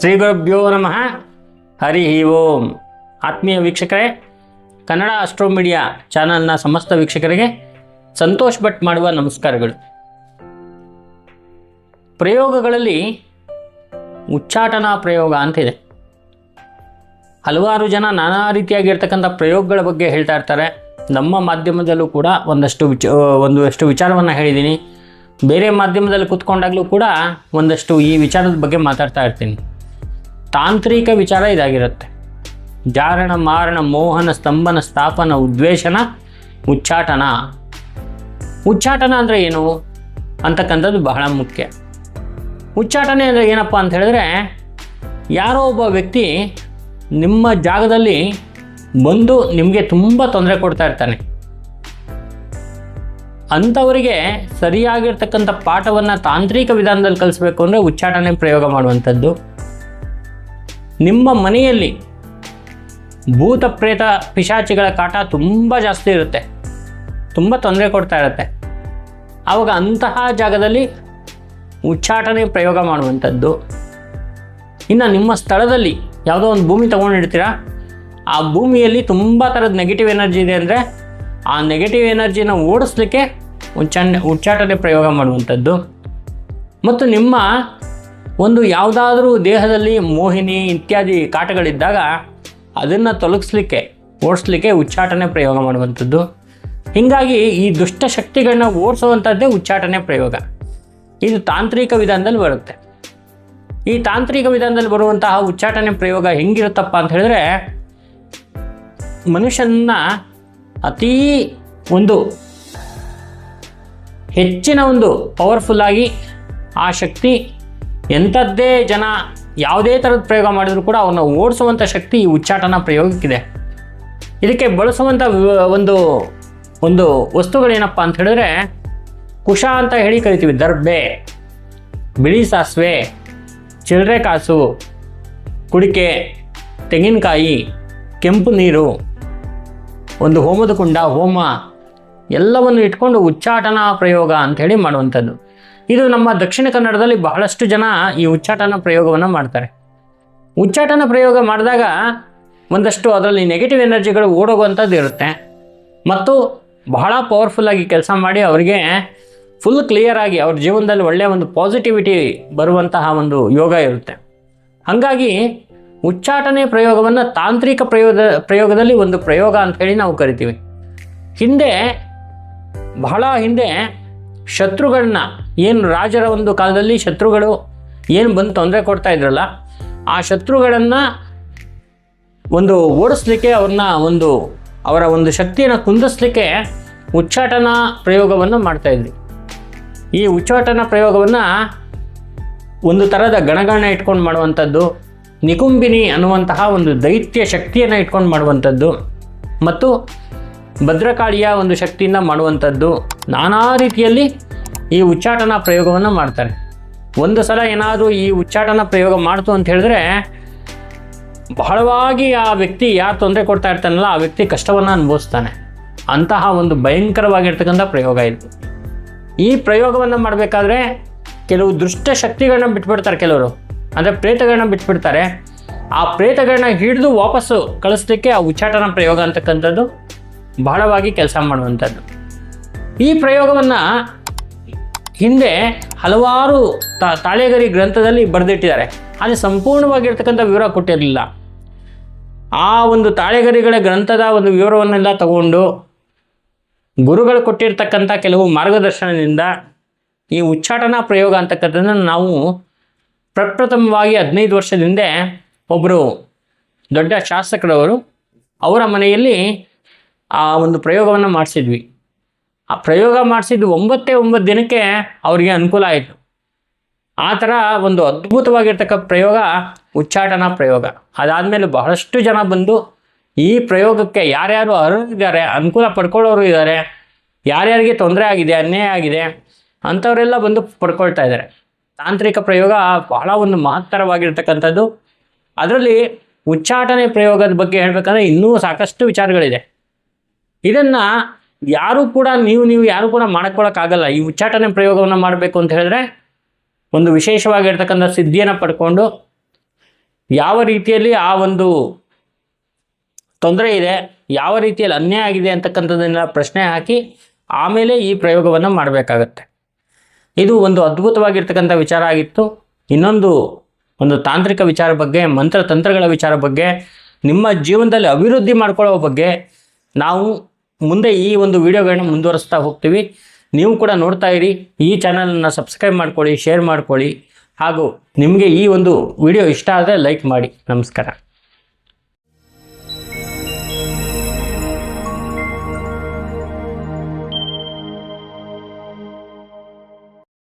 ಶ್ರೀ ಗುರುಭ್ಯೋ ನಮಃ. ಹರಿ ಓಂ. ಆತ್ಮೀಯ ವೀಕ್ಷಕರೇ, ಕನ್ನಡ ಅಸ್ಟ್ರೋ ಮೀಡಿಯಾ ಚಾನಲ್ನ ಸಮಸ್ತ ವೀಕ್ಷಕರಿಗೆ ಸಂತೋಷ್ ಭಟ್ ಮಾಡುವ ನಮಸ್ಕಾರಗಳು. ಪ್ರಯೋಗಗಳಲ್ಲಿ ಉಚ್ಚಾಟನಾ ಪ್ರಯೋಗ ಅಂತಿದೆ ಹಲವಾರು ಜನ ನಾನಾ ರೀತಿಯಾಗಿರ್ತಕ್ಕಂಥ ಪ್ರಯೋಗಗಳ ಬಗ್ಗೆ ಹೇಳ್ತಾ ಇರ್ತಾರೆ. ನಮ್ಮ ಮಾಧ್ಯಮದಲ್ಲೂ ಕೂಡ ಒಂದಷ್ಟು ವಿಚ ಒಂದಷ್ಟು ವಿಚಾರವನ್ನು ಹೇಳಿದ್ದೀನಿ. ಬೇರೆ ಮಾಧ್ಯಮದಲ್ಲಿ ಕೂತ್ಕೊಂಡಾಗಲೂ ಕೂಡ ಒಂದಷ್ಟು ಈ ವಿಚಾರದ ಬಗ್ಗೆ ಮಾತಾಡ್ತಾ ಇರ್ತೀನಿ. ತಾಂತ್ರಿಕ ವಿಚಾರ ಇದಾಗಿರುತ್ತೆ. ಜಾರಣ, ಮಾರಣ, ಮೋಹನ, ಸ್ತಂಭನ, ಸ್ಥಾಪನ, ಉದ್ವೇಷನ, ಉಚ್ಚಾಟನ. ಉಚ್ಚಾಟನ ಅಂದರೆ ಏನು ಅಂತಕ್ಕಂಥದ್ದು ಬಹಳ ಮುಖ್ಯ. ಉಚ್ಚಾಟನೆ ಅಂದರೆ ಏನಪ್ಪ ಅಂತ ಹೇಳಿದ್ರೆ ಯಾರೋ ಒಬ್ಬ ವ್ಯಕ್ತಿ ನಿಮ್ಮ ಜಾಗದಲ್ಲಿ ಬಂದು ನಿಮಗೆ ತುಂಬ ತೊಂದರೆ ಕೊಡ್ತಾ ಇರ್ತಾನೆ. ಅಂಥವರಿಗೆ ಸರಿಯಾಗಿರ್ತಕ್ಕಂಥ ಪಾಠವನ್ನು ತಾಂತ್ರಿಕ ವಿಧಾನದಲ್ಲಿ ಕಲಿಸ್ಬೇಕು ಅಂದರೆ ಉಚ್ಚಾಟನೆ ಪ್ರಯೋಗ ಮಾಡುವಂಥದ್ದು. ನಿಮ್ಮ ಮನೆಯಲ್ಲಿ ಭೂತ ಪ್ರೇತ ಪಿಶಾಚಿಗಳ ಕಾಟ ತುಂಬ ಜಾಸ್ತಿ ಇರುತ್ತೆ. ತುಂಬ ತೊಂದರೆ ಕೊಡ್ತಾ ಇರುತ್ತೆ. ಆವಾಗ ಅಂತಹ ಜಾಗದಲ್ಲಿ ಉಚ್ಚಾಟನೆ ಪ್ರಯೋಗ ಮಾಡುವಂಥದ್ದು. ಇನ್ನು ನಿಮ್ಮ ಸ್ಥಳದಲ್ಲಿ ಯಾವುದೋ ಒಂದು ಭೂಮಿ ತೊಗೊಂಡಿರ್ತೀರಾ ಆ ಭೂಮಿಯಲ್ಲಿ ತುಂಬ ಥರದ ನೆಗೆಟಿವ್ ಎನರ್ಜಿ ಇದೆ ಅಂದರೆ ಆ ನೆಗೆಟಿವ್ ಎನರ್ಜಿನ ಓಡಿಸ್ಲಿಕ್ಕೆ ಉಚ್ಚಾಟನೆ ಉಚ್ಚಾಟನೆ ಪ್ರಯೋಗ ಮಾಡುವಂಥದ್ದು. ಮತ್ತು ನಿಮ್ಮ ಒಂದು ಯಾವುದಾದ್ರೂ ದೇಹದಲ್ಲಿ ಮೋಹಿನಿ ಇತ್ಯಾದಿ ಕಾಟಗಳಿದ್ದಾಗ ಅದನ್ನು ತೊಲಗಿಸ್ಲಿಕ್ಕೆ, ಓಡಿಸ್ಲಿಕ್ಕೆ ಉಚ್ಚಾಟನೆ ಪ್ರಯೋಗ ಮಾಡುವಂಥದ್ದು. ಹೀಗಾಗಿ ಈ ದುಷ್ಟ ಶಕ್ತಿಗಳನ್ನ ಓಡಿಸುವಂಥದ್ದೇ ಉಚ್ಚಾಟನೆ ಪ್ರಯೋಗ. ಇದು ತಾಂತ್ರಿಕ ವಿಧಾನದಲ್ಲಿ ಬರುತ್ತೆ. ಈ ತಾಂತ್ರಿಕ ವಿಧಾನದಲ್ಲಿ ಬರುವಂತಹ ಉಚ್ಚಾಟನೆ ಪ್ರಯೋಗ ಹೆಂಗಿರುತ್ತಪ್ಪ ಅಂತ ಹೇಳಿದ್ರೆ ಮನುಷ್ಯನ ಅತೀ ಒಂದು ಹೆಚ್ಚಿನ ಒಂದು ಪವರ್ಫುಲ್ಲಾಗಿ ಆ ಶಕ್ತಿ ಎಂಥದ್ದೇ ಜನ ಯಾವುದೇ ಥರದ ಪ್ರಯೋಗ ಮಾಡಿದರೂ ಕೂಡ ಅವನ್ನ ಓಡಿಸುವಂಥ ಶಕ್ತಿ ಈ ಉಚ್ಚಾಟನ ಪ್ರಯೋಗಕ್ಕಿದೆ. ಇದಕ್ಕೆ ಬಳಸುವಂಥ ಒಂದು ಒಂದು ವಸ್ತುಗಳೇನಪ್ಪ ಅಂತ ಹೇಳಿದ್ರೆ ಕುಶ ಅಂತ ಹೇಳಿ ಕರಿತೀವಿ. ದರ್ಬೆ ಬಿಳಿ ಸಾಸಿವೆ, ಚಿಲ್ಲರೆ ಕಾಸು, ಕುಡಿಕೆ, ತೆಂಗಿನಕಾಯಿ, ಕೆಂಪು ನೀರು, ಒಂದು ಹೋಮದ ಕುಂಡ, ಹೋಮ, ಎಲ್ಲವನ್ನು ಇಟ್ಕೊಂಡು ಉಚ್ಚಾಟನಾ ಪ್ರಯೋಗ ಅಂಥೇಳಿ ಮಾಡುವಂಥದ್ದು. ಇದು ನಮ್ಮ ದಕ್ಷಿಣ ಕನ್ನಡದಲ್ಲಿ ಬಹಳಷ್ಟು ಜನ ಈ ಉಚ್ಚಾಟನ ಪ್ರಯೋಗವನ್ನು ಮಾಡ್ತಾರೆ. ಉಚ್ಚಾಟನ ಪ್ರಯೋಗ ಮಾಡಿದಾಗ ಒಂದಷ್ಟು ಅದರಲ್ಲಿ ನೆಗೆಟಿವ್ ಎನರ್ಜಿಗಳು ಓಡೋಗುವಂಥದ್ದು ಇರುತ್ತೆ. ಮತ್ತು ಬಹಳ ಪವರ್ಫುಲ್ಲಾಗಿ ಕೆಲಸ ಮಾಡಿ ಅವರಿಗೆ ಫುಲ್ ಕ್ಲಿಯರ್ ಆಗಿ ಅವ್ರ ಜೀವನದಲ್ಲಿ ಒಳ್ಳೆಯ ಒಂದು ಪಾಸಿಟಿವಿಟಿ ಬರುವಂತಹ ಒಂದು ಯೋಗ ಇರುತ್ತೆ. ಹಾಗಾಗಿ ಉಚ್ಚಾಟನೆ ಪ್ರಯೋಗವನ್ನು ತಾಂತ್ರಿಕ ಪ್ರಯೋಗ, ಪ್ರಯೋಗದಲ್ಲಿ ಒಂದು ಪ್ರಯೋಗ ಅಂತ ಹೇಳಿ ನಾವು ಕರಿತೀವಿ. ಹಿಂದೆ, ಬಹಳ ಹಿಂದೆ ಶತ್ರುಗಳನ್ನ ಏನು ರಾಜರ ಒಂದು ಕಾಲದಲ್ಲಿ ಶತ್ರುಗಳು ಏನು ಬಂದು ತೊಂದರೆ ಕೊಡ್ತಾ ಇದ್ರಲ್ಲ, ಆ ಶತ್ರುಗಳನ್ನು ಒಂದು ಓಡಿಸ್ಲಿಕ್ಕೆ ಅವ್ರನ್ನ ಒಂದು, ಅವರ ಒಂದು ಶಕ್ತಿಯನ್ನು ಕುಂದಿಸ್ಲಿಕ್ಕೆ ಉಚ್ಚಾಟನ ಪ್ರಯೋಗವನ್ನು ಮಾಡ್ತಾಯಿದ್ವಿ ಈ ಉಚ್ಚಾಟನ ಪ್ರಯೋಗವನ್ನು ಒಂದು ಥರದ ಗಣಗಣ ಇಟ್ಕೊಂಡು ಮಾಡುವಂಥದ್ದು, ನಿಕುಂಬಿನಿ ಅನ್ನುವಂತಹ ಒಂದು ದೈತ್ಯ ಶಕ್ತಿಯನ್ನು ಇಟ್ಕೊಂಡು ಮಾಡುವಂಥದ್ದು, ಮತ್ತು ಭದ್ರಕಾಳಿಯ ಒಂದು ಶಕ್ತಿಯಿಂದ ಮಾಡುವಂಥದ್ದು ನಾನಾ ರೀತಿಯಲ್ಲಿ ಈ ಉಚ್ಚಾಟನ ಪ್ರಯೋಗವನ್ನು ಮಾಡ್ತಾರೆ. ಒಂದು ಸಲ ಏನಾದರೂ ಈ ಉಚ್ಚಾಟನ ಪ್ರಯೋಗ ಮಾಡ್ತು ಅಂತ ಹೇಳಿದ್ರೆ ಬಹಳವಾಗಿ ಆ ವ್ಯಕ್ತಿ ಯಾರು ತೊಂದರೆ ಕೊಡ್ತಾ ಇರ್ತಾನಲ್ಲ ಆ ವ್ಯಕ್ತಿ ಕಷ್ಟವನ್ನು ಅನುಭವಿಸ್ತಾನೆ. ಅಂತಹ ಒಂದು ಭಯಂಕರವಾಗಿರ್ತಕ್ಕಂಥ ಪ್ರಯೋಗ ಇದು. ಈ ಪ್ರಯೋಗವನ್ನು ಮಾಡಬೇಕಾದ್ರೆ ಕೆಲವು ದುಷ್ಟ ಶಕ್ತಿಗಳನ್ನ ಬಿಟ್ಬಿಡ್ತಾರೆ ಕೆಲವರು. ಅಂದರೆ ಪ್ರೇತಗಳನ್ನ ಬಿಟ್ಬಿಡ್ತಾರೆ. ಆ ಪ್ರೇತಗಳನ್ನ ಹಿಡಿದು ವಾಪಸ್ಸು ಕಳಿಸ್ಲಿಕ್ಕೆ ಆ ಉಚ್ಚಾಟನ ಪ್ರಯೋಗ ಅಂತಕ್ಕಂಥದ್ದು ಬಹಳವಾಗಿ ಕೆಲಸ ಮಾಡುವಂಥದ್ದು. ಈ ಪ್ರಯೋಗವನ್ನು ಹಿಂದೆ ಹಲವಾರು ತಾ, ತಾಳೆಗರಿ ಗ್ರಂಥದಲ್ಲಿ ಬರೆದಿಟ್ಟಿದ್ದಾರೆ. ಆದರೆ ಸಂಪೂರ್ಣವಾಗಿರ್ತಕ್ಕಂಥ ವಿವರ ಕೊಟ್ಟಿರಲಿಲ್ಲ. ಆ ಒಂದು ತಾಳೆಗರಿಗಳ ಗ್ರಂಥದ ಒಂದು ವಿವರವನ್ನೆಲ್ಲ ತಗೊಂಡು ಗುರುಗಳು ಕೊಟ್ಟಿರ್ತಕ್ಕಂಥ ಕೆಲವು ಮಾರ್ಗದರ್ಶನದಿಂದ ಈ ಉಚ್ಚಾಟನಾ ಪ್ರಯೋಗ ಅಂತಕ್ಕಂಥದ್ದನ್ನು ನಾವು ಪ್ರಪ್ರಥಮವಾಗಿ ಹದಿನೈದು ವರ್ಷದ ಹಿಂದೆ ಒಬ್ಬರು ದೊಡ್ಡ ಶಾಸಕರವರು ಅವರ ಮನೆಯಲ್ಲಿ ಆ ಒಂದು ಪ್ರಯೋಗವನ್ನು ಮಾಡಿಸಿದ್ವಿ. ಆ ಪ್ರಯೋಗ ಮಾಡಿಸಿದ್ದು ಒಂಬತ್ತೇ ಒಂಬತ್ತು ದಿನಕ್ಕೆ ಅವರಿಗೆ ಅನುಕೂಲ ಆಯಿತು. ಆ ಥರ ಒಂದು ಅದ್ಭುತವಾಗಿರ್ತಕ್ಕ ಪ್ರಯೋಗ, ಉಚ್ಚಾಟನಾ ಪ್ರಯೋಗ. ಅದಾದಮೇಲೆ ಬಹಳಷ್ಟು ಜನ ಬಂದು ಈ ಪ್ರಯೋಗಕ್ಕೆ ಯಾರ್ಯಾರು ಅರ್ಹರಿದ್ದಾರೆ, ಅನುಕೂಲ ಪಡ್ಕೊಳ್ಳೋರು ಇದ್ದಾರೆ, ಯಾರ್ಯಾರಿಗೆ ತೊಂದರೆ ಆಗಿದೆ, ಅನ್ಯಾಯ ಆಗಿದೆ ಅಂಥವರೆಲ್ಲ ಬಂದು ಪಡ್ಕೊಳ್ತಾ ಇದ್ದಾರೆ. ತಾಂತ್ರಿಕ ಪ್ರಯೋಗ ಬಹಳ ಒಂದು ಮಹತ್ತರವಾಗಿರ್ತಕ್ಕಂಥದ್ದು. ಅದರಲ್ಲಿ ಉಚ್ಚಾಟನೆ ಪ್ರಯೋಗದ ಬಗ್ಗೆ ಹೇಳಬೇಕಂದ್ರೆ ಇನ್ನೂ ಸಾಕಷ್ಟು ವಿಚಾರಗಳಿದೆ. ಇದನ್ನು ಯಾರೂ ಕೂಡ ನೀವು ನೀವು ಯಾರೂ ಕೂಡ ಮಾಡ್ಕೊಳ್ಳೋಕ್ಕಾಗಲ್ಲ ಈ ಉಚ್ಚಾಟನೆ ಪ್ರಯೋಗವನ್ನು ಮಾಡಬೇಕು ಅಂತ ಹೇಳಿದ್ರೆ ಒಂದು ವಿಶೇಷವಾಗಿರ್ತಕ್ಕಂಥ ಸಿದ್ಧಿಯನ್ನು ಪಡ್ಕೊಂಡು ಯಾವ ರೀತಿಯಲ್ಲಿ ಆ ಒಂದು ತೊಂದರೆ ಇದೆ, ಯಾವ ರೀತಿಯಲ್ಲಿ ಅನ್ಯಾಯ ಆಗಿದೆ ಅಂತಕ್ಕಂಥದ್ದನ್ನೆಲ್ಲ ಪ್ರಶ್ನೆ ಹಾಕಿ ಆಮೇಲೆ ಈ ಪ್ರಯೋಗವನ್ನು ಮಾಡಬೇಕಾಗತ್ತೆ. ಇದು ಒಂದು ಅದ್ಭುತವಾಗಿರ್ತಕ್ಕಂಥ ವಿಚಾರ ಆಗಿತ್ತು. ಇನ್ನೊಂದು ಒಂದು ತಾಂತ್ರಿಕ ವಿಚಾರ ಬಗ್ಗೆ, ಮಂತ್ರತಂತ್ರಗಳ ವಿಚಾರ ಬಗ್ಗೆ, ನಿಮ್ಮ ಜೀವನದಲ್ಲಿ ಅಭಿವೃದ್ಧಿ ಮಾಡ್ಕೊಳ್ಳೋ ಬಗ್ಗೆ ನಾವು ಮುಂದೆ ಈ ಒಂದು ವಿಡಿಯೋಗಳನ್ನ ಮುಂದುವರಿಸ್ತಾ ಹೋಗ್ತೀವಿ. ನೀವು ಕೂಡ ನೋಡ್ತಾ ಇರಿ. ಈ ಚಾನಲನ್ನು ಸಬ್ಸ್ಕ್ರೈಬ್ ಮಾಡ್ಕೊಳ್ಳಿ, ಶೇರ್ ಮಾಡ್ಕೊಳ್ಳಿ. ಹಾಗೂ ನಿಮಗೆ ಈ ಒಂದು ವಿಡಿಯೋ ಇಷ್ಟ ಆದರೆ ಲೈಕ್ ಮಾಡಿ. ನಮಸ್ಕಾರ.